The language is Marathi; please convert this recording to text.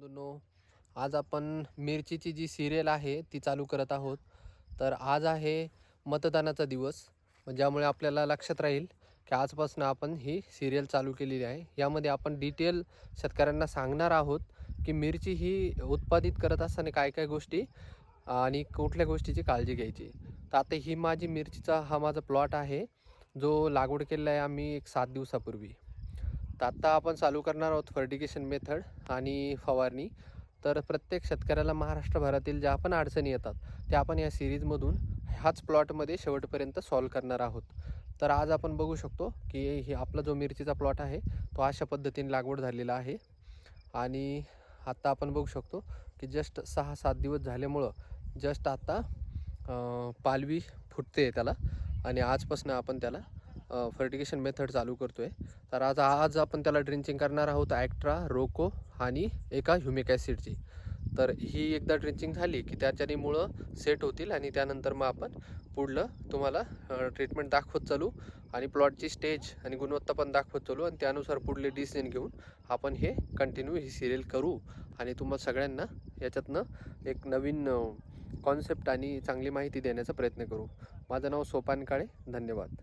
बंधूंनो आज आपण मिरचीची जी सिरियल आहे ती चालू करत आहोत. तर आज आहे मतदानाचा दिवस. ज्यामुळे आपल्याला लक्षात राहील की आजपासून आपण ही सिरियल चालू केलेली आहे. यामध्ये आपण डिटेल शेतकऱ्यांना सांगणार आहोत की मिरची ही उत्पादित करत असताना काय काय गोष्टी आणि कुठल्या गोष्टीची काळजी घ्यायची. तर आता ही माझी मिरचीचा हा माझा प्लॉट आहे. जो लागवड केलेला आहे आम्ही एक सात दिवसापूर्वी. तर आत्ता आपण चालू करणार आहोत फर्टिगेशन मेथड आणि फवारणी. तर प्रत्येक शेतकऱ्याला महाराष्ट्रभरातील ज्या पण अडचणी येतात त्या आपण या सिरीजमधून ह्याच प्लॉटमध्ये शेवटपर्यंत सॉल्व करणार आहोत. तर आज आपण बघू शकतो की हे आपला जो मिरचीचा प्लॉट आहे तो अशा पद्धतीने लागवड झालेला आहे. आणि आत्ता आपण बघू शकतो की जस्ट सहा सात दिवस झाल्यामुळं जस्ट आत्ता पालवी फुटते त्याला आणि आजपासून आपण त्याला फर्टिगेशन मेथड चालू करतो आहे तर आज आज आपण त्याला ड्रिंचिंग करणार आहोत ॲक्ट्रा रोको आणि एका ह्युमिक ॲसिडची तर ही एकदा ड्रिंचिंग झाली की त्याच्याने मुळं सेट होतील आणि त्यानंतर मग आपण पुढलं तुम्हाला ट्रीटमेंट दाखवत चालू आणि प्लॉटची स्टेज आणि गुणवत्ता पण दाखवत चालू आणि त्यानुसार पुढले डिसिजन घेऊन आपण हे कंटिन्यू ही सिरियल करू. आणि तुम्हाला सगळ्यांना याच्यातनं एक नवीन कॉन्सेप्ट आणि चांगली माहिती देण्याचा प्रयत्न करू. माझं नाव सोपान काळे. धन्यवाद.